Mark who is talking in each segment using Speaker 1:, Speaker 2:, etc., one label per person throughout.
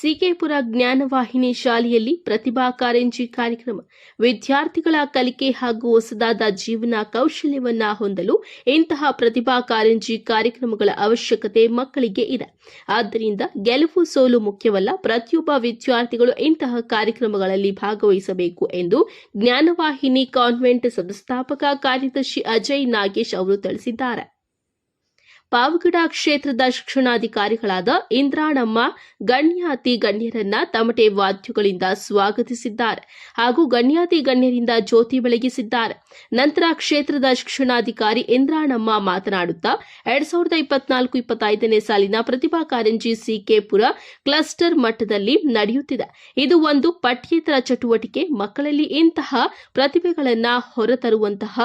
Speaker 1: ಸಿಕೆಪುರ ಜ್ಞಾನವಾಹಿನಿ ಶಾಲೆಯಲ್ಲಿ ಪ್ರತಿಭಾ ಕಾರಂಜಿ ಕಾರ್ಯಕ್ರಮ. ವಿದ್ಯಾರ್ಥಿಗಳ ಕಲಿಕೆ ಹಾಗೂ ಹೊಸದಾದ ಜೀವನ ಕೌಶಲ್ಯವನ್ನ ಹೊಂದಲು ಇಂತಹ ಪ್ರತಿಭಾ ಕಾರಂಜಿ ಕಾರ್ಯಕ್ರಮಗಳ ಅವಶ್ಯಕತೆ ಮಕ್ಕಳಿಗೆ ಇದೆ. ಆದ್ದರಿಂದ ಗೆಲುವು ಸೋಲು ಮುಖ್ಯವಲ್ಲ, ಪ್ರತಿಯೊಬ್ಬ ವಿದ್ಯಾರ್ಥಿಗಳು ಇಂತಹ ಕಾರ್ಯಕ್ರಮಗಳಲ್ಲಿ ಭಾಗವಹಿಸಬೇಕು ಎಂದು ಜ್ಞಾನವಾಹಿನಿ ಕಾನ್ವೆಂಟ್ ಸಂಸ್ಥಾಪಕ ಕಾರ್ಯದರ್ಶಿ ಅಜಯ್ ನಾಗೇಶ್ ಅವರು ತಿಳಿಸಿದ್ದಾರೆ. ಪಾವಗಡ ಕ್ಷೇತ್ರದ ಶಿಕ್ಷಣಾಧಿಕಾರಿಗಳಾದ ಇಂದ್ರಾಣಮ್ಮ ಗಣ್ಯಾತಿ ಗಣ್ಯರನ್ನ ತಮಟೆ ವಾದ್ಯಗಳಿಂದ ಸ್ವಾಗತಿಸಿದ್ದಾರೆ ಹಾಗೂ ಗಣ್ಯಾತಿ ಗಣ್ಯರಿಂದ ಜ್ಯೋತಿ ಬೆಳಗಿಸಿದ್ದಾರೆ. ನಂತರ ಕ್ಷೇತ್ರದ ಶಿಕ್ಷಣಾಧಿಕಾರಿ ಇಂದ್ರಾಣಮ್ಮ ಮಾತನಾಡುತ್ತಾ, ಎರಡ್ ಸಾವಿರದ ಇಪ್ಪತ್ನಾಲ್ಕು ಇಪ್ಪತ್ತೈದನೇ ಸಾಲಿನ ಪ್ರತಿಭಾ ಕಾರಂಜಿ ಸಿಕೆಪುರ ಕ್ಲಸ್ಟರ್ ಮಟ್ಟದಲ್ಲಿ ನಡೆಯುತ್ತಿದೆ. ಇದು ಒಂದು ಪಠ್ಯೇತರ ಚಟುವಟಿಕೆ. ಮಕ್ಕಳಲ್ಲಿ ಇಂತಹ ಪ್ರತಿಭೆಗಳನ್ನು ಹೊರತರುವಂತಹ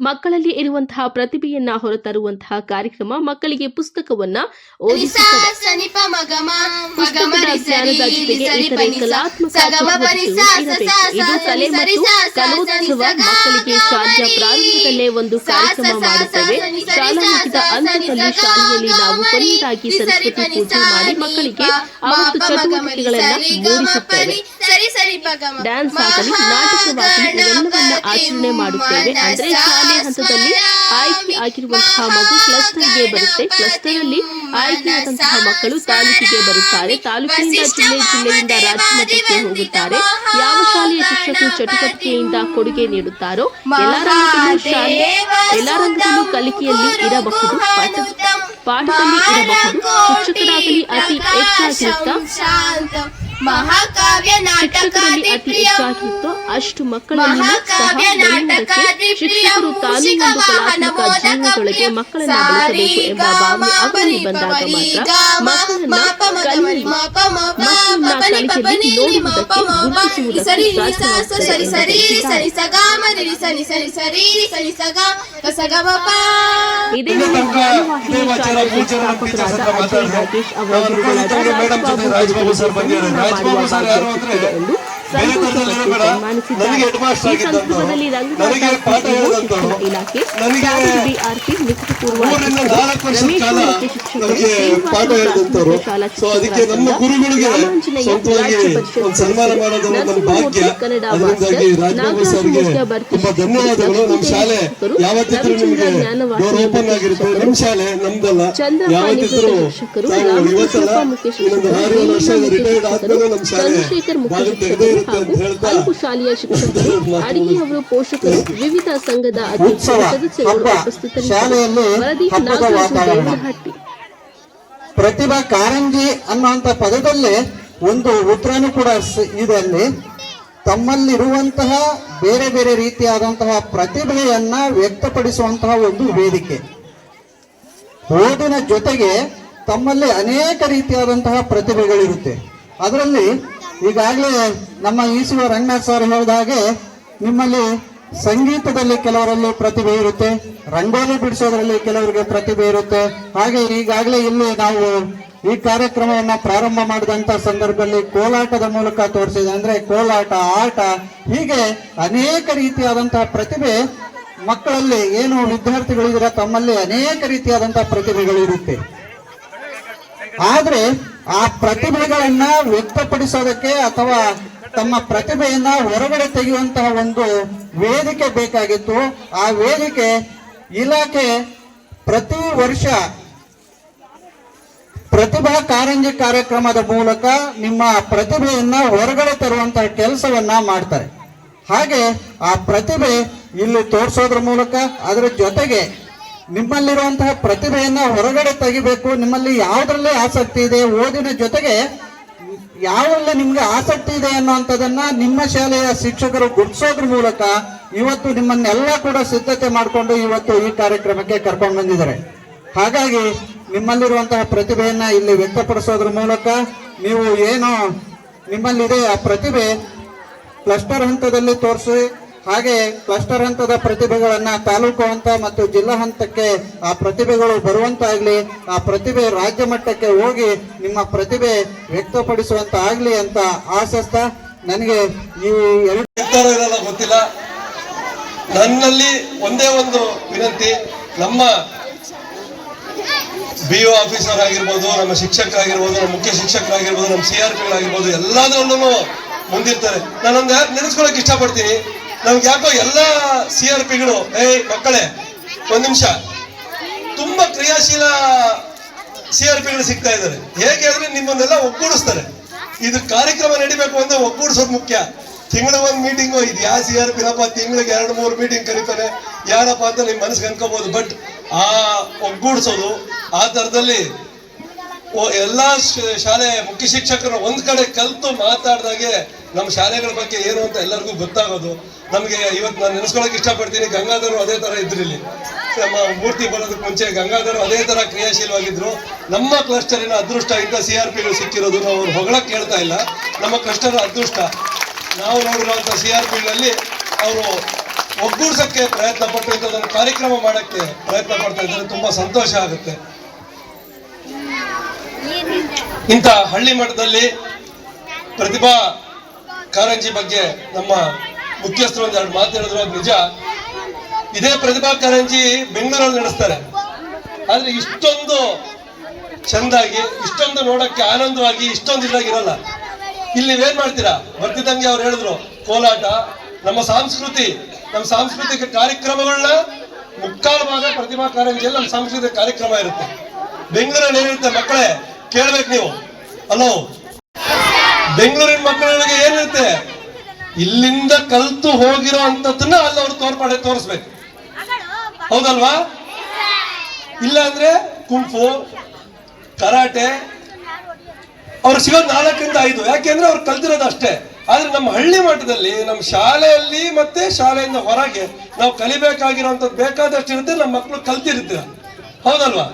Speaker 1: ಮಕ್ಕಳಲ್ಲಿ ಇರುವಂತಹ ಪ್ರತಿಭೆಯನ್ನ ಹೊರತರುವಂತಹ ಕಾರ್ಯಕ್ರಮ ಮಕ್ಕಳಿಗೆ ಪುಸ್ತಕವನ್ನ ಕಲಾತ್ಮಕ ಕಲೆ ಮತ್ತು ಕಲೋತ್ಸವ ಮಕ್ಕಳಿಗೆ ಶಾಲೆಯ ಪ್ರಾರಂಭದಲ್ಲೇ ಒಂದು ಕಾರ್ಯಕ್ರಮ ಮಾಡುತ್ತೇವೆ. ಶಾಲಾ ಮುಗಿದ ಹಂತದಲ್ಲಿ ಶಾಲೆಯಲ್ಲಿ ನಾವು ಕೊನೆಯದಾಗಿ ಸರಸ್ವತಿ ಪೂಜೆ ಮಾಡಿ ಮಕ್ಕಳಿಗೆ ಅವತ್ತು ಚಟುವಟಿಕೆಗಳನ್ನ ಮೂಡಿಸುತ್ತೇವೆ. ಡ್ಯಾನ್ಸ್ ಆಗಲಿ ನಾಟಕವಾಗಲಿ ಇವೆಲ್ಲವನ್ನ ಆಚರಣೆ ಮಾಡುತ್ತೇವೆ. ಅಂದ್ರೆ ಶಾಲೆ ಹಂತದಲ್ಲಿ ಆಯ್ಕೆ ಆಗಿರುವಂತಹ ಮಗು ಕ್ಲಸ್ಟರ್ಗೆ ಬರುತ್ತೆ. ಕ್ಲಸ್ಟರ್ ಅಲ್ಲಿ ಆಯ್ಕೆಯಾದಂತಹ ಮಕ್ಕಳು ತಾಲೂಕಿಗೆ ಬರುತ್ತಾರೆ. ತಾಲೂಕಿನಿಂದ ಜಿಲ್ಲೆ ಜಿಲ್ಲೆಯಿಂದ ರಾಜ್ಯ ಮಟ್ಟಕ್ಕೆ ಹೋಗುತ್ತಾರೆ. ಯಾವ ಶಿಕ್ಷಕರು ಚಟುವಟಿಕೆಯಿಂದ ಕೊಡುಗೆ ನೀಡುತ್ತಾರೋ? ಎಲ್ಲಾ ರಂಗದಲ್ಲೂ ಶಾಲೆ ಎಲ್ಲಾ ರಂಗದಲ್ಲೂ ಕಲಿಕೆಯಲ್ಲಿ ಇರಬಹುದು ಪಾಠ ಪಾಠದಲ್ಲಿ ಇರಬಹುದು ಶಿಕ್ಷಕರಾಗಲಿ ಅತಿ ಹೆಚ್ಚಾಗಿರುತ್ತ? ಶಿಕ್ಷಕರಲ್ಲಿ ಅತಿ ಹೆಚ್ಚಾಗಿತ್ತು ಅಷ್ಟು ಮಕ್ಕಳಲ್ಲಿ ಸಹ ಬೆಳೆಯುವುದಕ್ಕೆ ಶಿಕ್ಷಕರು ತಾನೇ ಒಂದು ಕಲಾತ್ಮಕ ಜೀವನದೊಳಗೆ ಮಕ್ಕಳನ್ನು ಬೆಳೆಸಬೇಕು ಎಂಬ ಭಾವನೆ ಅವರಲ್ಲಿ ಬಂದಾಗ ಮಾತ್ರ ಮಕ್ಕಳನ್ನ ಕಲಿಯಲಿ
Speaker 2: ಸರಿ ಸರಿ
Speaker 1: ಸರಿ
Speaker 2: ಸರಿ ಸಗ ಮರಿ ಸರಿ ಸರಿ ಸರಿ ಸರಿ ಸಗ
Speaker 1: ಇದೇ ಅವರ ರಾಜಬಾಬು
Speaker 3: ಸರ್ ಬಂದಿದ್ದಾರೆ. ರಾಜ್ಬಾಬು ಸರ್ ಯಾರು ಅಂದ್ರೆ
Speaker 1: ಸಂದರ್ಭದಲ್ಲಿ ರಂಗನಾಥ ಶಿಕ್ಷಣ ಇಲಾಖೆ ಬಿಆರ್ಪಿ ಶಿಕ್ಷಕರು, ರಮೇಶ್
Speaker 3: ಕಾಲ
Speaker 1: ಶಿಕ್ಷಕರು, ಶಾಲಾ
Speaker 3: ಸೊ ಅದಕ್ಕೆ ನಮ್ಮ ಗುರುಗಳಿಗೆ
Speaker 1: ರಾಮಾಂಜನೇಯ
Speaker 3: ಸ್ವಂತವಾಗಿ ಒಂದು ಸನ್ಮಾನ ಮಾಡೋದು ನಮ್ಮ ಭಾಗ್ಯ
Speaker 1: ಕನ್ನಡ
Speaker 3: ಅದರಿಂದಾಗಿ
Speaker 1: ಮಾಸ್ಟರ್,
Speaker 3: ರಾಜ್ಬಾಬು
Speaker 1: ನಾಗರಾಜ
Speaker 3: ಸರ್ಗೆ ತುಂಬಾ ಧನ್ಯವಾದಗಳು. ನಮ್ಮ ಶಾಲೆ
Speaker 1: ಶಿಕ್ಷಕರು,
Speaker 3: ಯಾವತ್ತಿದ್ರು
Speaker 1: ರವಿಚಂದ್ರ
Speaker 3: ನಿಮಗೆ ಡೋರ್ ಓಪನ್ ಆಗಿರುತ್ತೆ.
Speaker 1: ಶಿಕ್ಷಕರು,
Speaker 3: ನಮ್ಮ ಶಾಲೆ ನಮ್ದಲ್ಲ.
Speaker 1: ಚಂದ್ರಪ್ಪ
Speaker 3: ಯಾವತ್ತಿದ್ರು
Speaker 1: ನಿವೃತ್ತ
Speaker 3: ಇವತ್ತಲ್ಲ
Speaker 1: ಮುಖ್ಯ
Speaker 3: ಇನ್ನೊಂದು
Speaker 1: ಶಿಕ್ಷಕರು,
Speaker 3: ಆರು ಏಳು ವರ್ಷ
Speaker 1: ಮುಖ್ಯ
Speaker 3: ರಿಟೈರ್ಡ್ ಆದ್ಮೇಲೆ ನಮ್ಮ ಶಾಲೆ.
Speaker 1: ಚಂದ್ರಶೇಖರ್ ಮುಖ್ಯ
Speaker 3: ಬಾಗಿಲು ತೆಗೆದೇ ಇರುತ್ತೆ ಅಂತ
Speaker 1: ಹಾಗೂ
Speaker 3: ಹೇಳ್ತಾ
Speaker 1: ಹಲವು ಶಾಲೆಯ ಶಿಕ್ಷಕರು
Speaker 3: ಅಡಿಗೆ
Speaker 1: ಅವರು ಪೋಷಕರು ವಿವಿಧ ಸಂಘದ
Speaker 4: ಉತ್ಸವ
Speaker 1: ಅಧ್ಯಕ್ಷರು ಸದಸ್ಯರು ಉಪಸ್ಥಿತರಿದ್ದರು.
Speaker 4: ಶಾಲೆಯಲ್ಲಿ
Speaker 1: ವರದಿ ನಾಗರಾಜು
Speaker 4: ಪ್ರತಿಭಾ ಕಾರಂಜಿ ಅನ್ನುವಂತ ಪದದಲ್ಲಿ ಒಂದು ಉತ್ತರನೂ ಕೂಡ ಇದೆ ಅಲ್ಲಿ ತಮ್ಮಲ್ಲಿರುವಂತಹ ಬೇರೆ ಬೇರೆ ರೀತಿಯಾದಂತಹ ಪ್ರತಿಭೆಯನ್ನ ವ್ಯಕ್ತಪಡಿಸುವಂತಹ ಒಂದು ವೇದಿಕೆ. ಓದಿನ ಜೊತೆಗೆ ತಮ್ಮಲ್ಲಿ ಅನೇಕ ರೀತಿಯಾದಂತಹ ಪ್ರತಿಭೆಗಳಿರುತ್ತೆ. ಅದರಲ್ಲಿ ಈಗಾಗಲೇ ನಮ್ಮ ಈಸುವ ರಂಗನಾಥ್ ಸರ್ ಹೇಳಿದ ಹಾಗೆ ನಿಮ್ಮಲ್ಲಿ ಸಂಗೀತದಲ್ಲಿ ಕೆಲವರಲ್ಲಿ ಪ್ರತಿಭೆ ಇರುತ್ತೆ, ರಂಗೋಲಿ ಬಿಡಿಸೋದ್ರಲ್ಲಿ ಕೆಲವರಿಗೆ ಪ್ರತಿಭೆ ಇರುತ್ತೆ. ಹಾಗೆ ಈಗಾಗಲೇ ಇಲ್ಲಿ ನಾವು ಈ ಕಾರ್ಯಕ್ರಮವನ್ನ ಪ್ರಾರಂಭ ಮಾಡಿದಂತ ಸಂದರ್ಭದಲ್ಲಿ ಕೋಲಾಟದ ಮೂಲಕ ತೋರಿಸಿದೆ ಅಂದ್ರೆ ಕೋಲಾಟ, ಆಟ, ಹೀಗೆ ಅನೇಕ ರೀತಿಯಾದಂತಹ ಪ್ರತಿಭೆ ಮಕ್ಕಳಲ್ಲಿ ಏನು ವಿದ್ಯಾರ್ಥಿಗಳಿದ್ರೆ ತಮ್ಮಲ್ಲಿ ಅನೇಕ ರೀತಿಯಾದಂತಹ ಪ್ರತಿಭೆಗಳಿರುತ್ತೆ ಆದ್ರೆ ಆ ಪ್ರತಿಭೆಗಳನ್ನ ವ್ಯಕ್ತಪಡಿಸೋದಕ್ಕೆ ಅಥವಾ ತಮ್ಮ ಪ್ರತಿಭೆಯನ್ನ ಹೊರಗಡೆ ತೆಗೆಯುವಂತಹ ಒಂದು ವೇದಿಕೆ ಬೇಕಾಗಿತ್ತು. ಆ ವೇದಿಕೆ ಇಲಾಖೆ ಪ್ರತಿ ವರ್ಷ ಪ್ರತಿಭಾ ಕಾರಂಜಿ ಕಾರ್ಯಕ್ರಮದ ಮೂಲಕ ನಿಮ್ಮ ಪ್ರತಿಭೆಯನ್ನ ಹೊರಗಡೆ ತರುವಂತಹ ಕೆಲಸವನ್ನ ಮಾಡ್ತಾರೆ. ಹಾಗೆ ಆ ಪ್ರತಿಭೆ ಇಲ್ಲಿ ತೋರಿಸೋದ್ರ ಮೂಲಕ ಅದರ ಜೊತೆಗೆ ನಿಮ್ಮಲ್ಲಿರುವಂತಹ ಪ್ರತಿಭೆಯನ್ನ ಹೊರಗಡೆ ತೆಗಿಬೇಕು, ನಿಮ್ಮಲ್ಲಿ ಯಾವುದರಲ್ಲಿ ಆಸಕ್ತಿ ಇದೆ, ಓದಿನ ಜೊತೆಗೆ ಯಾವಲ್ಲಿ ನಿಮ್ಗೆ ಆಸಕ್ತಿ ಇದೆ ಅನ್ನುವಂಥದ್ದನ್ನ ನಿಮ್ಮ ಶಾಲೆಯ ಶಿಕ್ಷಕರು ಗುರುತಿಸೋದ್ರ ಮೂಲಕ ಇವತ್ತು ನಿಮ್ಮನ್ನೆಲ್ಲ ಕೂಡ ಸಿದ್ಧತೆ ಮಾಡಿಕೊಂಡು ಇವತ್ತು ಈ ಕಾರ್ಯಕ್ರಮಕ್ಕೆ ಕರ್ಕೊಂಡು ಬಂದಿದ್ದಾರೆ. ಹಾಗಾಗಿ ನಿಮ್ಮಲ್ಲಿರುವಂತಹ ಪ್ರತಿಭೆಯನ್ನ ಇಲ್ಲಿ ವ್ಯಕ್ತಪಡಿಸೋದ್ರ ಮೂಲಕ ನೀವು ಏನು ನಿಮ್ಮಲ್ಲಿದೆ ಆ ಪ್ರತಿಭೆ ಕ್ಲಸ್ಟರ್ ಹಂತದಲ್ಲಿ ತೋರಿಸಿ, ಹಾಗೆ ಕ್ಲಸ್ಟರ್ ಹಂತದ ಪ್ರತಿಭೆಗಳನ್ನ ತಾಲೂಕು ಹಂತ ಮತ್ತು ಜಿಲ್ಲಾ ಹಂತಕ್ಕೆ ಆ ಪ್ರತಿಭೆಗಳು ಬರುವಂತಾಗ್ಲಿ, ಆ ಪ್ರತಿಭೆ ರಾಜ್ಯ ಮಟ್ಟಕ್ಕೆ ಹೋಗಿ ನಿಮ್ಮ ಪ್ರತಿಭೆ ವ್ಯಕ್ತಪಡಿಸುವಂತ ಆಗ್ಲಿ ಅಂತ ಆಶಿಸ್ತಾ ನನಗೆ
Speaker 3: ನೀವು ಗೊತ್ತಿಲ್ಲ. ನನ್ನಲ್ಲಿ ಒಂದೇ ಒಂದು ವಿನಂತಿ, ನಮ್ಮ ಬಿ ಒ ಆಫೀಸರ್ ಆಗಿರ್ಬೋದು, ನಮ್ಮ ಶಿಕ್ಷಕರಾಗಿರ್ಬೋದು, ನಮ್ಮ ಮುಖ್ಯ ಶಿಕ್ಷಕರಾಗಿರ್ಬೋದು, ನಮ್ಮ ಸಿ ಆರ್ ಪಿಗಳಾಗಿರ್ಬೋದು ಎಲ್ಲದರಲ್ಲೂ ಮುಂದಿರ್ತಾರೆ. ನಾನೊಂದು ಯಾಕೆ ನೆನೆಸ್ಕೊಳಕ್ ಇಷ್ಟಪಡ್ತೀನಿ. ನಮ್ಗೆ ಯಾಕೋ ಎಲ್ಲ ಸಿ ಆರ್ ಪಿಗಳು, ಏಯ್ ಮಕ್ಕಳೇ, ಒಂದು ನಿಮಿಷ. ತುಂಬಾ ಕ್ರಿಯಾಶೀಲ ಸಿ ಆರ್ ಪಿಗಳು ಸಿಗ್ತಾ ಇದ್ದಾರೆ. ಹೇಗೆ ಅಂದ್ರೆ ನಿಮ್ಮನ್ನೆಲ್ಲ ಒಗ್ಗೂಡಿಸ್ತಾರೆ. ಇದು ಕಾರ್ಯಕ್ರಮ ನಡಿಬೇಕು ಅಂದ್ರೆ ಒಗ್ಗೂಡಿಸೋದು ಮುಖ್ಯ. ತಿಂಗಳು ಒಂದು ಮೀಟಿಂಗು, ಇದು ಯಾವ ಸಿ ಆರ್ ಪಿನಪ್ಪ ತಿಂಗಳಿಗೆ ಎರಡು ಮೂರು ಮೀಟಿಂಗ್ ಕರೀತಾರೆ ಯಾರಪ್ಪ ಅಂತ ನಿಮ್ಮ ಮನಸ್ಸಿಗೆ ಅನ್ಕೋಬಹುದು ಬಟ್ ಆ ಒಗ್ಗೂಡಿಸೋದು ಆ ತರದಲ್ಲಿ ಓ- ಎಲ್ಲಾ ಶಾಲೆ ಮುಖ್ಯ ಶಿಕ್ಷಕರು ಒಂದ್ ಕಡೆ ಕಲ್ತು ಮಾತಾಡಿದಾಗೆ ನಮ್ಮ ಶಾಲೆಗಳ ಬಗ್ಗೆ ಏನು ಅಂತ ಎಲ್ಲರಿಗೂ ಗೊತ್ತಾಗೋದು. ನಮಗೆ ಇವತ್ತು ನಾನು ನೆನೆಸ್ಕೊಳಕ್ ಇಷ್ಟಪಡ್ತೀನಿ, ಗಂಗಾಧರು ಅದೇ ತರ ಇದ್ರು ಇಲ್ಲಿ. ನಮ್ಮ ಮೂರ್ತಿ ಬರೋದಕ್ಕೆ ಮುಂಚೆ ಗಂಗಾಧರು ಅದೇ ತರ ಕ್ರಿಯಾಶೀಲವಾಗಿದ್ರು. ನಮ್ಮ ಕ್ಲಸ್ಟರಿನ ಅದೃಷ್ಟ ಇಂಥ ಸಿ ಆರ್ ಪಿಗಳು ಸಿಕ್ಕಿರೋದು ನಾವು ಅವ್ರು ಹೊಗಳಕ್ ಕೇಳ್ತಾ ಇಲ್ಲ. ನಮ್ಮ ಕ್ಲಸ್ಟರ್ ಅದೃಷ್ಟ. ನಾವು ನೋಡಿರುವಂತ ಸಿ ಆರ್ ಪಿಗಳಲ್ಲಿ ಅವರು ಒಗ್ಗೂಡ್ಸಕ್ಕೆ ಪ್ರಯತ್ನ ಪಟ್ಟು ಇಂಥದ್ದೊಂದು ಕಾರ್ಯಕ್ರಮ ಮಾಡಕ್ಕೆ ಪ್ರಯತ್ನ ಪಡ್ತಾ ಇದ್ದಾರೆ. ತುಂಬಾ ಸಂತೋಷ ಆಗುತ್ತೆ. ಇಂಥ ಹಳ್ಳಿ ಮಠದಲ್ಲಿ ಪ್ರತಿಭಾ ಕಾರಂಜಿ ಬಗ್ಗೆ ನಮ್ಮ ಮುಖ್ಯಸ್ಥರು ಒಂದೆರಡು ಮಾತು ಹೇಳಿದ್ರು ಅದು ನಿಜ. ಇದೇ ಪ್ರತಿಭಾ ಕಾರಂಜಿ ಬೆಂಗಳೂರಲ್ಲಿ ನಡೆಸ್ತಾರೆ. ಆದ್ರೆ ಇಷ್ಟೊಂದು ಚಂದಾಗಿ, ಇಷ್ಟೊಂದು ನೋಡಕ್ಕೆ ಆನಂದವಾಗಿ, ಇಷ್ಟೊಂದು ಇದಾಗಿರಲ್ಲ ಇಲ್ಲಿ ನೀವೇನ್ ಮಾಡ್ತೀರಾ? ಬರ್ತಿದ್ದಂಗೆ ಅವ್ರು ಹೇಳಿದ್ರು, ಕೋಲಾಟ, ನಮ್ಮ ಸಂಸ್ಕೃತಿ, ನಮ್ಮ ಸಾಂಸ್ಕೃತಿಕ ಕಾರ್ಯಕ್ರಮಗಳನ್ನ ಮುಕ್ಕಾಲು ಭಾಗ ಪ್ರತಿಭಾ ಕಾರಂಜಿಯಲ್ಲಿ ನಮ್ಮ ಸಾಂಸ್ಕೃತಿಕ ಕಾರ್ಯಕ್ರಮ ಇರುತ್ತೆ. ಬೆಂಗಳೂರಲ್ಲಿ ಏನಿರುತ್ತೆ ಮಕ್ಕಳೇ? ಕೇಳ್ಬೇಕು ನೀವು. ಅಲೋ ಬೆಂಗಳೂರಿನ ಮಕ್ಕಳಿಗೆ ಏನಿರುತ್ತೆ? ಇಲ್ಲಿಂದ ಕಲ್ತು ಹೋಗಿರೋ ಅಂತದನ್ನ ಅಲ್ಲಿ ಅವ್ರು ತೋರ್ಪಾಡೆ, ತೋರಿಸ್ಬೇಕು. ಹೌದಲ್ವಾ? ಇಲ್ಲ ಅಂದ್ರೆ ಕುಂಫು ಕರಾಟೆ, ಅವ್ರು ಸಿಗೋದು ನಾಲ್ಕರಿಂದ ಐದು. ಯಾಕೆಂದ್ರೆ ಅವ್ರು ಕಲ್ತಿರೋದು ಅಷ್ಟೇ. ಆದ್ರೆ ನಮ್ಮ ಹಳ್ಳಿ ಮಟ್ಟದಲ್ಲಿ, ನಮ್ಮ ಶಾಲೆಯಲ್ಲಿ ಮತ್ತೆ ಶಾಲೆಯಿಂದ ಹೊರಗೆ ನಾವು ಕಲಿಬೇಕಾಗಿರೋಂಥದ್ದು ಬೇಕಾದಷ್ಟು ಇರುತ್ತೆ ನಮ್ಮ ಮಕ್ಕಳು ಕಲ್ತಿರುತ್ತೆ. ಹೌದಲ್ವಾ?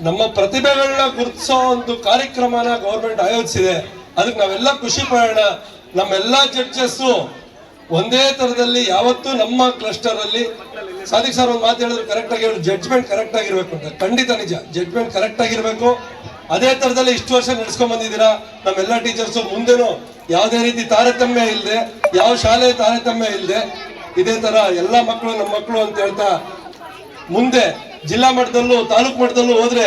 Speaker 3: ನಮ್ಮ ಪ್ರತಿಭೆಗಳನ್ನ ಗುರುತಿಸೋ ಒಂದು ಕಾರ್ಯಕ್ರಮನ ಗೌರ್ಮೆಂಟ್ ಆಯೋಜಿಸಿದೆ. ಅದಕ್ಕೆ ನಾವೆಲ್ಲ ಖುಷಿ ಪಡೋಣ. ನಮ್ಮೆಲ್ಲ ಜಡ್ಜಸ್ಸು ಒಂದೇ ತರದಲ್ಲಿ ಯಾವತ್ತೂ ನಮ್ಮ ಕ್ಲಸ್ಟರ್ ಅಲ್ಲಿ ಸಾಧಿಕ್ ಸರ್ ಒಂದು ಮಾತು ಹೇಳಿದ್ರು ಕರೆಕ್ಟ್ ಆಗಿ ಜಡ್ಜ್ಮೆಂಟ್ ಕರೆಕ್ಟ್ ಆಗಿರ್ಬೇಕು ಅಂತ. ಖಂಡಿತ ನಿಜ. ಜಡ್ಜ್ಮೆಂಟ್ ಕರೆಕ್ಟ್ ಆಗಿರ್ಬೇಕು. ಅದೇ ತರದಲ್ಲಿ ಇಷ್ಟು ವರ್ಷ ನಡ್ಸ್ಕೊಂಡ್ ಬಂದಿದ್ದೀರಾ? ನಮ್ಮೆಲ್ಲ ಟೀಚರ್ಸ್ ಮುಂದೆನೂ ಯಾವುದೇ ರೀತಿ ತಾರತಮ್ಯ ಇಲ್ಲದೆ ಯಾವ ಶಾಲೆ ತಾರತಮ್ಯ ಇಲ್ಲದೆ ಇದೇ ತರ ಎಲ್ಲ ಮಕ್ಕಳು ನಮ್ಮ ಮಕ್ಕಳು ಅಂತ ಹೇಳ್ತಾ ಮುಂದೆ ಜಿಲ್ಲಾ ಮಟ್ಟದಲ್ಲೂ, ತಾಲೂಕು ಮಟ್ಟದಲ್ಲೂ ಹೋದ್ರೆ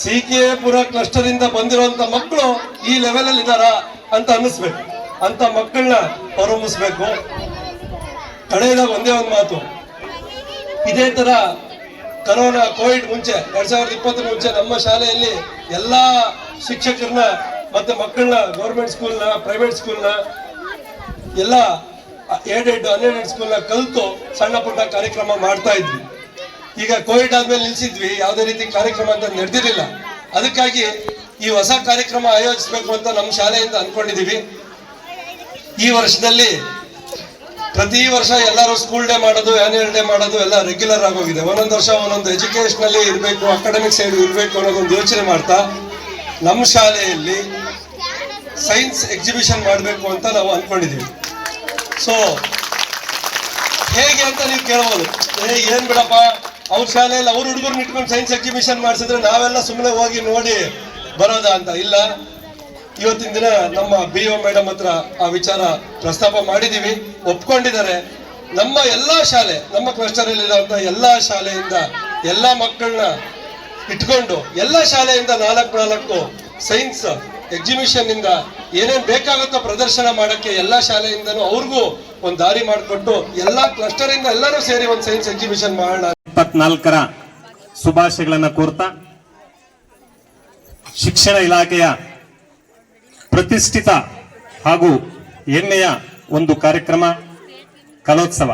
Speaker 3: ಸಿ ಕೆ ಪುರ ಕ್ಲಸ್ಟರ್ ಇಂದ ಬಂದಿರುವಂತ ಮಕ್ಕಳು ಈ ಲೆವೆಲ್ ಅಲ್ಲಿ ಇದಾರ ಅಂತ ಅನ್ನಿಸ್ಬೇಕು. ಅಂತ ಮಕ್ಕಳನ್ನ ಹೊರಮಿಸ್ಬೇಕು ಕಡೆಯದಾಗ ಒಂದೇ ಒಂದು ಮಾತು. ಇದೇ ತರ ಕರೋನಾ, ಕೋವಿಡ್ ಮುಂಚೆ, ಎರಡ್ ಸಾವಿರದ ಇಪ್ಪತ್ತರ ಮುಂಚೆ ನಮ್ಮ ಶಾಲೆಯಲ್ಲಿ ಎಲ್ಲಾ ಶಿಕ್ಷಕರನ್ನ ಮತ್ತೆ ಮಕ್ಕಳನ್ನ ಗೌರ್ಮೆಂಟ್ ಸ್ಕೂಲ್ನ ಪ್ರೈವೇಟ್ ಸ್ಕೂಲ್ನ ಎಲ್ಲ ಏಡೆಡ್ ಅನ್ಎಡೆಡ್ ಸ್ಕೂಲ್ನ ಕಲಿತು ಸಣ್ಣ ಪುಟ್ಟ ಕಾರ್ಯಕ್ರಮ ಮಾಡ್ತಾ ಇದ್ವಿ. ಈಗ ಕೋವಿಡ್ ಆದ್ಮೇಲೆ ನಿಲ್ಸಿದ್ವಿ. ಯಾವುದೇ ರೀತಿ ಕಾರ್ಯಕ್ರಮ ಅಂತ ನಡೆದಿರಲಿಲ್ಲ. ಅದಕ್ಕಾಗಿ ಈ ಹೊಸ ಕಾರ್ಯಕ್ರಮ ಆಯೋಜಿಸಬೇಕು ಅಂತ ನಮ್ಮ ಶಾಲೆಯಿಂದ ಅನ್ಕೊಂಡಿದ್ದೀವಿ ಈ ವರ್ಷದಲ್ಲಿ ಪ್ರತಿ ವರ್ಷ ಎಲ್ಲರೂ ಸ್ಕೂಲ್ ಡೇ ಮಾಡೋದು ಆನ್ಯುವಲ್ ಡೇ ಮಾಡೋದು ಎಲ್ಲ ರೆಗ್ಯುಲರ್ ಆಗೋಗಿದೆ ಒಂದೊಂದು ವರ್ಷ ಒಂದೊಂದು ಎಜುಕೇಷನಲ್ಲಿ ಇರಬೇಕು ಅಕಾಡೆಮಿಕ್ ಸೈಡ್ ಇರಬೇಕು ಅನ್ನೋದೊಂದು ಯೋಚನೆ ಮಾಡ್ತಾ ನಮ್ಮ ಶಾಲೆಯಲ್ಲಿ ಸೈನ್ಸ್ ಎಕ್ಸಿಬಿಷನ್ ಮಾಡಬೇಕು ಅಂತ ನಾವು ಅನ್ಕೊಂಡಿದೀವಿ ಸೊ ಹೇಗೆ ಅಂತ ನೀವು ಕೇಳ್ಬೋದು. ಏನ್ ಬಿಡಪ್ಪ? ಅವ್ರ ಶಾಲೆಯಲ್ಲಿ ಅವ್ರ ಹುಡುಗರ್ನ ಇಟ್ಕೊಂಡು ಸೈನ್ಸ್ ಎಕ್ಸಿಬಿಷನ್ ಮಾಡಿಸಿದ್ರೆ ನಾವೆಲ್ಲ ಸುಮ್ಮನೆ ಹೋಗಿ ನೋಡಿ ಬರೋದಾ ಅಂತ. ಇಲ್ಲ, ಇವತ್ತಿನ ದಿನ ನಮ್ಮ ಬಿ ಒ ಮೇಡಮ್ ಹತ್ರ ಆ ವಿಚಾರ ಪ್ರಸ್ತಾಪ ಮಾಡಿದೀವಿ. ಒಪ್ಕೊಂಡಿದ್ದಾರೆ. ನಮ್ಮ ಎಲ್ಲಾ ಶಾಲೆ, ನಮ್ಮ ಕ್ಲಸ್ಟರ್ ಎಲ್ಲ ಶಾಲೆಯಿಂದ ಎಲ್ಲಾ ಮಕ್ಕಳನ್ನ ಇಟ್ಕೊಂಡು ಎಲ್ಲಾ ಶಾಲೆಯಿಂದ ನಾಲ್ಕು ನಾಲ್ಕು ಸೈನ್ಸ್ ಎಕ್ಸಿಬಿಷನ್ ಏನೇನು ಬೇಕಾಗುತ್ತೋ ಪ್ರದರ್ಶನ ಮಾಡಕ್ಕೆ ಎಲ್ಲಾ ಶಾಲೆಯಿಂದನೂ ಅವ್ರಿಗೂ ಒಂದು ದಾರಿ ಮಾಡಿಕೊಟ್ಟು ಎಲ್ಲಾ ಕ್ಲಸ್ಟರ್ ಇಂದ ಎಲ್ಲರೂ ಸೇರಿ ಒಂದು ಸೈನ್ಸ್ ಎಕ್ಸಿಬಿಷನ್ ಮಾಡೋಣ
Speaker 5: ಇಪ್ಪತ್ನಾಲ್ಕರ ಶುಭಾಶಯಗಳನ್ನು ಕೋರ್ತಾ, ಶಿಕ್ಷಣ ಇಲಾಖೆಯ ಪ್ರತಿಷ್ಠಿತ ಹಾಗೂ ಹೆಮ್ಮೆಯ ಒಂದು ಕಾರ್ಯಕ್ರಮ, ಕಲೋತ್ಸವ.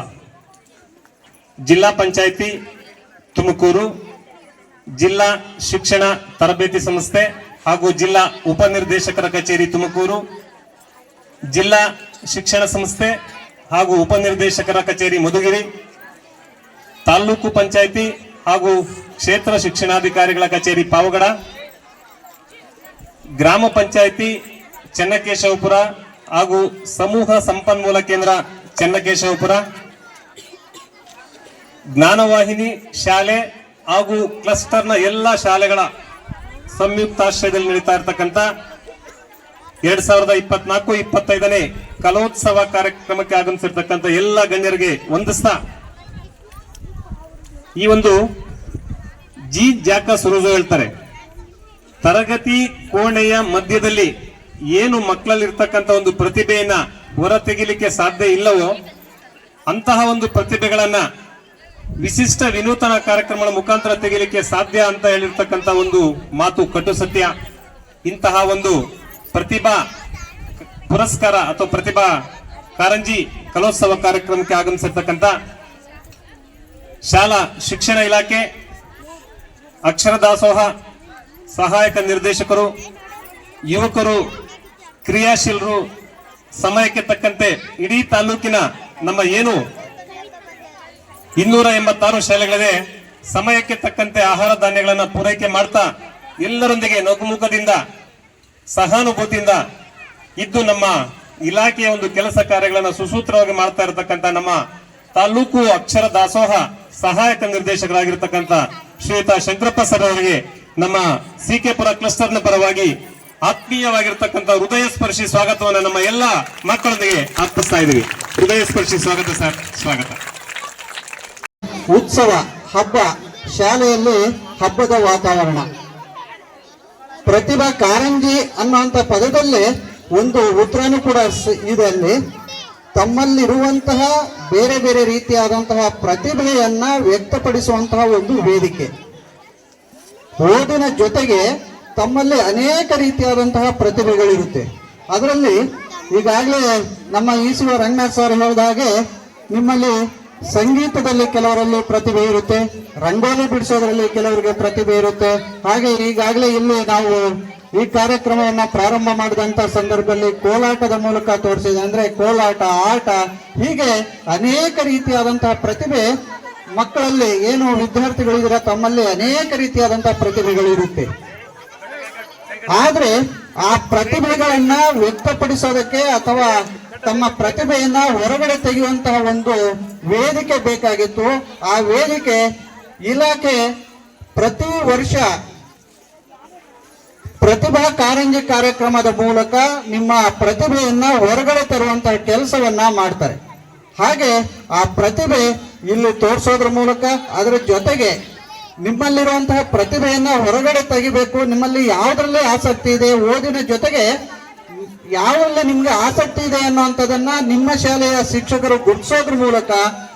Speaker 5: ಜಿಲ್ಲಾ ಪಂಚಾಯಿತಿ, ತುಮಕೂರು, ಜಿಲ್ಲಾ ಶಿಕ್ಷಣ ತರಬೇತಿ ಸಂಸ್ಥೆ ಹಾಗೂ ಜಿಲ್ಲಾ ಉಪನಿರ್ದೇಶಕರ ಕಚೇರಿ ತುಮಕೂರು, ಜಿಲ್ಲಾ ಶಿಕ್ಷಣ ಸಂಸ್ಥೆ ಹಾಗೂ ಉಪನಿರ್ದೇಶಕರ ಕಚೇರಿ ಮಧುಗಿರಿ ತಾಲೂಕು ಪಂಚಾಯಿತಿ ಹಾಗೂ ಕ್ಷೇತ್ರ ಶಿಕ್ಷಣಾಧಿಕಾರಿಗಳ ಕಚೇರಿ ಪಾವಗಡ, ಗ್ರಾಮ ಪಂಚಾಯಿತಿ ಚೆನ್ನಕೇಶವಪುರ ಹಾಗೂ ಸಮೂಹ ಸಂಪನ್ಮೂಲ ಕೇಂದ್ರ ಚೆನ್ನಕೇಶವಪುರ, ಜ್ಞಾನವಾಹಿನಿ ಶಾಲೆ ಹಾಗೂ ಕ್ಲಸ್ಟರ್ನ ಎಲ್ಲ ಶಾಲೆಗಳ ಸಂಯುಕ್ತಾಶ್ರಯದಲ್ಲಿ ನಡೀತಾ ಇರತಕ್ಕಂಥ ಎರಡ್ ಸಾವಿರದ ಇಪ್ಪತ್ನಾಲ್ಕು ಇಪ್ಪತ್ತೈದನೇ ಕಲೋತ್ಸವ ಕಾರ್ಯಕ್ರಮಕ್ಕೆ ಆಗಮಿಸಿರ್ತಕ್ಕಂಥ ಎಲ್ಲ ಗಣ್ಯರಿಗೆ ವಂದಿಸ್ತಾ ಈ ಒಂದು ಜಿ ಜಾಕ ರೋಸೋ ಹೇಳ್ತಾರೆ, ತರಗತಿ ಕೋಣೆಯ ಮಧ್ಯದಲ್ಲಿ ಏನು ಮಕ್ಕಳಲ್ಲಿರ್ತಕ್ಕಂಥ ಒಂದು ಪ್ರತಿಭೆಯನ್ನ ಹೊರ ತೆಗಿಲಿಕ್ಕೆ ಸಾಧ್ಯ ಇಲ್ಲವೋ, ಅಂತಹ ಒಂದು ಪ್ರತಿಭೆಗಳನ್ನ ವಿಶಿಷ್ಟ ವಿನೂತನ ಕಾರ್ಯಕ್ರಮಗಳ ಮುಖಾಂತರ ತೆಗಿಲಿಕ್ಕೆ ಸಾಧ್ಯ ಅಂತ ಹೇಳಿರ್ತಕ್ಕಂಥ ಒಂದು ಮಾತು ಕಟು ಸತ್ಯ. ಇಂತಹ ಒಂದು ಪ್ರತಿಭಾ ಪುರಸ್ಕಾರ ಅಥವಾ ಪ್ರತಿಭಾ ಕಾರಂಜಿ ಕಲೋತ್ಸವ ಕಾರ್ಯಕ್ರಮಕ್ಕೆ ಆಗಮಿಸಿರ್ತಕ್ಕಂಥ ಶಾಲಾ ಶಿಕ್ಷಣ ಇಲಾಖೆ, ಅಕ್ಷರ ದಾಸೋಹ, ಸಹಾಯಕ ನಿರ್ದೇಶಕರು, ಯುವಕರು, ಕ್ರಿಯಾಶೀಲರು, ಸಮಯಕ್ಕೆ ತಕ್ಕಂತೆ ಇಡೀ ತಾಲೂಕಿನ ನಮ್ಮ ಏನು ಇನ್ನೂರ ಎಂಬತ್ತಾರು ಶಾಲೆಗಳಿದೆ ಸಮಯಕ್ಕೆ ತಕ್ಕಂತೆ ಆಹಾರ ಧಾನ್ಯಗಳನ್ನು ಪೂರೈಕೆ ಮಾಡ್ತಾ ಎಲ್ಲರೊಂದಿಗೆ ನಗುಮುಖದಿಂದ, ಸಹಾನುಭೂತಿಯಿಂದ ಇದ್ದು ನಮ್ಮ ಇಲಾಖೆಯ ಒಂದು ಕೆಲಸ ಕಾರ್ಯಗಳನ್ನು ಸುಸೂತ್ರವಾಗಿ ಮಾಡ್ತಾ ಇರತಕ್ಕಂಥ ನಮ್ಮ ತಾಲೂಕು ಅಕ್ಷರ ದಾಸೋಹ ಸಹಾಯಕ ನಿರ್ದೇಶಕರಾಗಿರ್ತಕ್ಕಂಥ ಶ್ರೀಯುತ ಶಂಕರಪ್ಪ ಸರ್ ಅವರಿಗೆ ನಮ್ಮ ಸಿಕೆಪುರ ಕ್ಲಸ್ಟರ್ನ ಪರವಾಗಿ ಆತ್ಮೀಯವಾಗಿರ್ತಕ್ಕಂಥ ಹೃದಯ ಸ್ಪರ್ಶಿ ಸ್ವಾಗತವನ್ನು ನಮ್ಮ ಎಲ್ಲ ಮಕ್ಕಳೊಂದಿಗೆ ಅರ್ಪಿಸ್ತಾ ಇದ್ದೀವಿ. ಹೃದಯ ಸ್ಪರ್ಶಿ ಸ್ವಾಗತ ಸರ್. ಸ್ವಾಗತ.
Speaker 4: ಉತ್ಸವ, ಹಬ್ಬ, ಶಾಲೆಯಲ್ಲಿ ಹಬ್ಬದ ವಾತಾವರಣ. ಪ್ರತಿಭಾ ಕಾರಂಜಿ ಅನ್ನುವಂಥ ಪದದಲ್ಲಿ ಒಂದು ಉತ್ತರನೂ ಕೂಡ ಇದೆ ಅಲ್ಲಿ. ತಮ್ಮಲ್ಲಿರುವಂತಹ ಬೇರೆ ಬೇರೆ ರೀತಿಯಾದಂತಹ ಪ್ರತಿಭೆಯನ್ನ ವ್ಯಕ್ತಪಡಿಸುವಂತಹ ಒಂದು ವೇದಿಕೆ. ಓದಿನ ಜೊತೆಗೆ ತಮ್ಮಲ್ಲಿ ಅನೇಕ ರೀತಿಯಾದಂತಹ ಪ್ರತಿಭೆಗಳಿರುತ್ತೆ. ಅದರಲ್ಲಿ ಈಗಾಗಲೇ ನಮ್ಮ ಈಸುವ ರಂಗನಾಥ್ ಸರ್ ಹೇಳಿದ ಹಾಗೆ ನಿಮ್ಮಲ್ಲಿ ಸಂಗೀತದಲ್ಲಿ ಕೆಲವರಲ್ಲಿ ಪ್ರತಿಭೆ ಇರುತ್ತೆ, ರಂಗೋಲಿ ಬಿಡಿಸೋದ್ರಲ್ಲಿ ಕೆಲವರಿಗೆ ಪ್ರತಿಭೆ ಇರುತ್ತೆ. ಹಾಗೆ ಈಗಾಗಲೇ ಇಲ್ಲಿ ನಾವು ಈ ಕಾರ್ಯಕ್ರಮವನ್ನ ಪ್ರಾರಂಭ ಮಾಡಿದಂತ ಸಂದರ್ಭದಲ್ಲಿ ಕೋಲಾಟದ ಮೂಲಕ ತೋರಿಸಿದೆ ಅಂದ್ರೆ ಕೋಲಾಟ, ಆಟ, ಹೀಗೆ ಅನೇಕ ರೀತಿಯಾದಂತಹ ಪ್ರತಿಭೆ ಮಕ್ಕಳಲ್ಲಿ ಏನು ವಿದ್ಯಾರ್ಥಿಗಳಿದ್ರೆ ತಮ್ಮಲ್ಲಿ ಅನೇಕ ರೀತಿಯಾದಂತಹ ಪ್ರತಿಭೆಗಳಿರುತ್ತೆ ಆದ್ರೆ ಆ ಪ್ರತಿಭೆಗಳನ್ನ ವ್ಯಕ್ತಪಡಿಸೋದಕ್ಕೆ ಅಥವಾ ತಮ್ಮ ಪ್ರತಿಭೆಯನ್ನ ಹೊರಗಡೆ ತೆಗೆಯುವಂತಹ ಒಂದು ವೇದಿಕೆ ಬೇಕಾಗಿತ್ತು. ಆ ವೇದಿಕೆ ಇಲಾಖೆ ಪ್ರತಿ ವರ್ಷ ಪ್ರತಿಭಾ ಕಾರಂಜಿ ಕಾರ್ಯಕ್ರಮದ ಮೂಲಕ ನಿಮ್ಮ ಪ್ರತಿಭೆಯನ್ನ ಹೊರಗಡೆ ತರುವಂತಹ ಕೆಲಸವನ್ನ ಮಾಡ್ತಾರೆ. ಹಾಗೆ ಆ ಪ್ರತಿಭೆ ಇಲ್ಲಿ ತೋರಿಸೋದ್ರ ಮೂಲಕ ಅದರ ಜೊತೆಗೆ ನಿಮ್ಮಲ್ಲಿರುವಂತಹ ಪ್ರತಿಭೆಯನ್ನ ಹೊರಗಡೆ ತೆಗಿಬೇಕು. ನಿಮ್ಮಲ್ಲಿ ಯಾವ್ದ್ರಲ್ಲಿ ಆಸಕ್ತಿ ಇದೆ, ಓದಿನ ಜೊತೆಗೆ ಯಾವಲ್ಲಿ ನಿಮ್ಗೆ ಆಸಕ್ತಿ ಇದೆ ಅನ್ನುವಂಥದ್ದನ್ನ ನಿಮ್ಮ ಶಾಲೆಯ ಶಿಕ್ಷಕರು ಗುರ್ತಿಸೋದ್ರ ಮೂಲಕ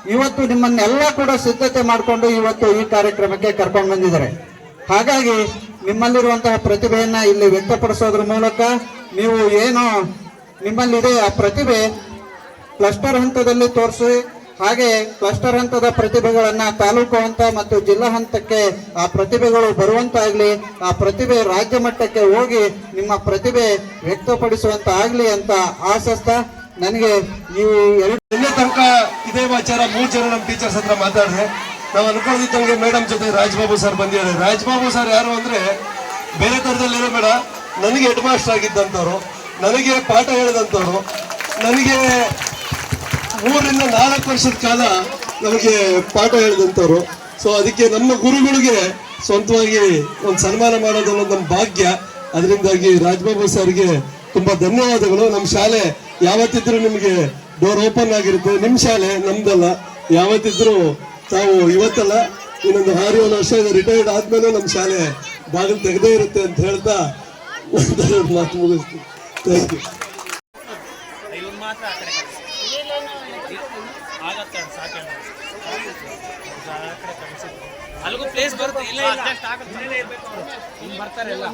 Speaker 4: ಇವತ್ತು ನಿಮ್ಮನ್ನೆಲ್ಲ ಕೂಡ ಸಿದ್ಧತೆ ಮಾಡಿಕೊಂಡು ಇವತ್ತು ಈ ಕಾರ್ಯಕ್ರಮಕ್ಕೆ ಕರ್ಕೊಂಡು ಬಂದಿದ್ದಾರೆ. ಹಾಗಾಗಿ ನಿಮ್ಮಲ್ಲಿರುವಂತಹ ಪ್ರತಿಭೆಯನ್ನ ಇಲ್ಲಿ ವ್ಯಕ್ತಪಡಿಸೋದ್ರ ಮೂಲಕ ನೀವು ಏನು ನಿಮ್ಮಲ್ಲಿದೆ ಆ ಪ್ರತಿಭೆ. ಕ್ಲಸ್ಟರ್ ಹಂತದಲ್ಲಿ ತೋರಿಸಿ. ಹಾಗೆ ಕ್ಲಸ್ಟರ್ ಹಂತದ ಪ್ರತಿಭೆಗಳನ್ನ ತಾಲೂಕು ಹಂತ ಮತ್ತು ಜಿಲ್ಲಾ ಹಂತಕ್ಕೆ ಆ ಪ್ರತಿಭೆಗಳು ಬರುವಂತಾಗ್ಲಿ, ಆ ಪ್ರತಿಭೆ ರಾಜ್ಯ ಮಟ್ಟಕ್ಕೆ ಹೋಗಿ ನಿಮ್ಮ ಪ್ರತಿಭೆ ವ್ಯಕ್ತಪಡಿಸುವಂತ ಆಗ್ಲಿ ಅಂತ ಆಶಿಸ್ತಾ ನನಗೆ ನೀವು ಎರಡು
Speaker 3: ಎಲ್ಲ ತನಕ ಇದೇ ವಿಚಾರ ಮೂರು ಜನ ನಮ್ಮ ಟೀಚರ್ಸ್ ಹತ್ರ ಮಾತಾಡಿದೆ ನಾವು ಅನ್ಕೊಂಡಿದ್ದಂಗೆ ಮೇಡಮ್ ಜೊತೆ ರಾಜ್ಬಾಬು ಸರ್ ಬಂದಿದ್ದಾರೆ. ರಾಜ್ಬಾಬು ಸರ್ ಯಾರು ಅಂದ್ರೆ, ಬೇರೆ ತರದಲ್ಲಿರೋ ಬೇಡ, ನನಗೆ ಹೆಡ್ ಮಾಸ್ಟರ್ ಆಗಿದ್ದಂಥವ್ರು ನನಗೆ ಪಾಠ ಹೇಳಿದಂಥವ್ರು ನನಗೆ ಮೂರರಿಂದ ನಾಲ್ಕು ವರ್ಷದ ಕಾಲ ನಮಗೆ ಪಾಠ ಹೇಳಿದಂಥವ್ರು. ಸೊ ಅದಕ್ಕೆ ನಮ್ಮ ಗುರುಗಳಿಗೆ ಸ್ವಂತವಾಗಿ ಒಂದು ಸನ್ಮಾನ ಮಾಡೋದು ನಮ್ಮ ಭಾಗ್ಯ. ಅದರಿಂದಾಗಿ ರಾಜ್ಬಾಬು ಸರ್ಗೆ ತುಂಬ ಧನ್ಯವಾದಗಳು. ನಮ್ಮ ಶಾಲೆ ಯಾವತ್ತಿದ್ರೂ ನಿಮಗೆ ಡೋರ್ ಓಪನ್ ಆಗಿರುತ್ತೆ. ನಿಮ್ಮ ಶಾಲೆ ನಮ್ದಲ್ಲ. ಯಾವತ್ತಿದ್ರೂ ತಾವು ಇವತ್ತಲ್ಲ, ಇನ್ನೊಂದು ಆರು ಏಳು ವರ್ಷ ರಿಟೈರ್ಡ್ ಆದ್ಮೇಲೆ ನಮ್ಮ ಶಾಲೆ ಬಾಗಿಲು ತೆಗೆದೇ ಇರುತ್ತೆ ಅಂತ ಹೇಳ್ತಾ ಮಾತು ಮುಗಿಸ್ತೀನಿ. ಥ್ಯಾಂಕ್ ಯು
Speaker 6: ಅಲ್ಲಿಗೂ ಪ್ಲೇಸ್ ಬರುತ್ತೆ ಇಲ್ಲ ಇಲ್ಲ. ಇಲ್ಲೇ ಇರ್ಬೇಕು ಬರ್ತಾರೆ ಎಲ್ಲ.